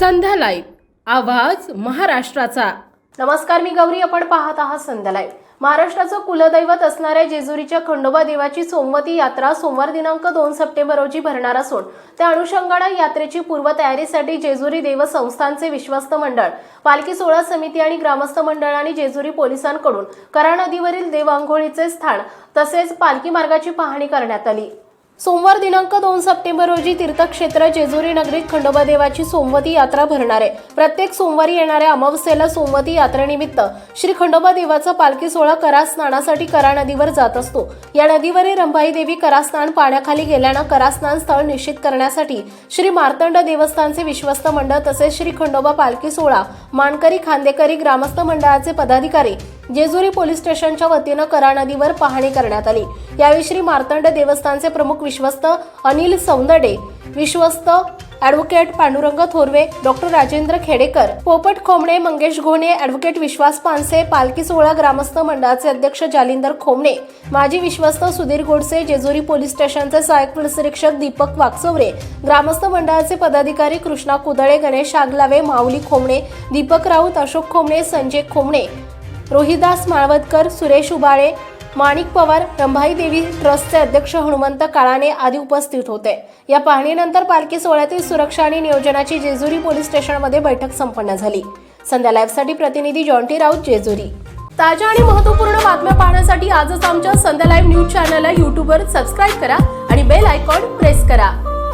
संध्या live. आवाज महाराष्ट्राचा. नमस्कार मी गौरी. आपण पाहत आहात संध्या लाईव्ह. महाराष्ट्राचं कुलदैवत असणाऱ्या जेजुरीच्या खंडोबा देवाची सोमवती यात्रा सोमवार दिनांक दोन सप्टेंबर रोजी भरणार असून त्या अनुषंगानं यात्रेची पूर्वतयारीसाठी जेजुरी देव संस्थांचे विश्वस्त मंडळ पालखी सोहळा समिती आणि ग्रामस्थ मंडळ आणि जेजुरी पोलिसांकडून करा नदीवरील देव आंघोळीचे स्थान तसेच पालखी मार्गाची पाहणी करण्यात आली. सोमवार दिनांक दोन सप्टेंबर रोजी तीर्थक्षेत्र जेजुरी नगरीत खंडोबा देवाची सोमवती यात्रा भरणार आहे. प्रत्येक सोमवारी येणाऱ्या अमावस्येला सोमवती यात्रेनिमित्त श्री खंडोबा देवाचा पालखी सोहळा करा स्नानासाठी करा नदीवर जात असतो. या नदीवरील रंभाई देवी करास्नान पाण्याखाली गेल्यानं करास्नान स्थळ निश्चित करण्यासाठी श्री मार्तंड देवस्थानचे विश्वस्त मंडळ तसेच श्री खंडोबा पालखी सोहळा मानकरी खांदेकरी ग्रामस्थ मंडळाचे पदाधिकारी जेजुरी पोलीस स्टेशनच्या वतीनं करा नदीवर पाहणी करण्यात आली. यावेळी श्री मार्तंड देवस्थानचे प्रमुख विश्वस्त अनिल सौंदडे विश्वस्त advocate Pandurang Thorve doctor Rajendra Khedekar Popat Khomane Mangesh Ghone advocate Vishwas Panse पालखी सोहळा ग्रामस्थ मंडळाचे अध्यक्ष जालिंदर खोमणे माजी विश्वस्त सुधीर गोडसे जेजुरी पोलीस स्टेशनचे सहाय्यक पोलीस निरीक्षक दीपक वाकचौरे ग्रामस्थ मंडळाचे पदाधिकारी कृष्णा कुदळे गणेश आगलावे माऊली खोमणे दीपक राऊत अशोक खोमणे संजय खोमणे रोहिदास माळवदकर सुरेश उबाळे माणिक पवार रंभाई देवी ट्रस्टचे अध्यक्ष हनुमंत काळाने आदी उपस्थित होते. या पाहणीनंतर पालखी सोहळ्यातील सुरक्षा आणि नियोजनाची जेजुरी पोलीस स्टेशनमध्ये बैठक संपन्न झाली. संध्या लाईव्हसाठी प्रतिनिधी जॉन्टी राऊत जेजुरी. ताज्या आणि महत्त्वपूर्ण बातम्या पाहण्यासाठी आजच आमच्या संध्या लाईव्ह न्यूज चॅनलला यूट्यूबवर सबस्क्राईब करा आणि बेल आयकॉन प्रेस करा.